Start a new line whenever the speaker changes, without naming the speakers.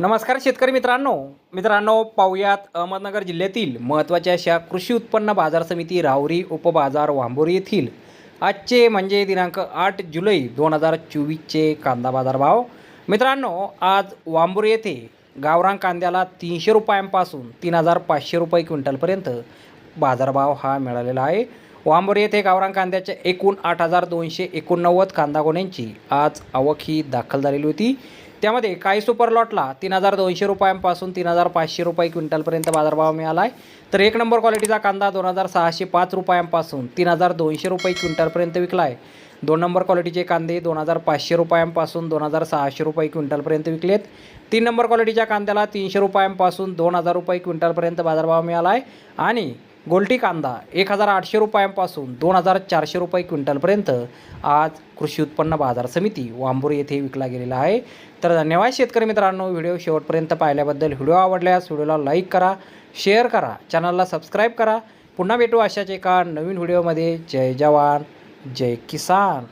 नमस्कार शेतकरी मित्रांनो. मित्रांनो पाहुयात अहमदनगर जिल्ह्यातील महत्त्वाच्या अशा कृषी उत्पन्न बाजार समिती राहुरी उपबाजार वांबोरी येथील आजचे म्हणजे दिनांक आठ जुलै दोन हजार चोवीसचे कांदा बाजार भाव मित्रांनो आज वांबोरी येथे गावरान कांद्याला तीनशे रुपयांपासून तीन हजार पाचशे रुपये क्विंटलपर्यंत बाजारभाव हा मिळालेला आहे. वांबोरी येथे गावरान कांद्याच्या एकूण आठ हजार दोनशे एकोणनव्वद कांदा गोण्यांची आज आवक ही दाखल झालेली होती. त्यामध्ये काही सुपर लॉटला तीन हजार दोनशे रुपयांपासून तीन हजार पाचशे रुपये क्विंटलपर्यंत बाजारभाव मिळाला आहे तर एक नंबर क्वालिटीचा कांदा दोन हजार सहाशे पाच रुपयांपासून तीन हजार दोनशे रुपये क्विंटलपर्यंत विकला आहे दोन नंबर क्वालिटीचे कांदे दोन हजार पाचशे रुपयांपासून दोन हजार सहाशे रुपये क्विंटलपर्यंत विकलेत. तीन नंबर क्वालिटीच्या कांद्याला तीनशे रुपयांपासून दोन हजार रुपये क्विंटलपर्यंत बाजारभाव मिळाला आहे आणि गोल्टी कांदा एक हजार आठशे रुपयांपासून दोन हजार चारशे रुपये क्विंटलपर्यंत आज कृषी उत्पन्न बाजार समिती वांबुरी येथे विकला गेलेला आहे. तर धन्यवाद शेतकरी मित्रांनो व्हिडिओ शेवटपर्यंत पाहिल्याबद्दल. व्हिडिओ आवडल्यास व्हिडिओला लाईक करा शेअर करा चॅनलला सबस्क्राईब करा. पुन्हा भेटू अशाच एका नवीन व्हिडिओमध्ये. जय जवान जय किसान.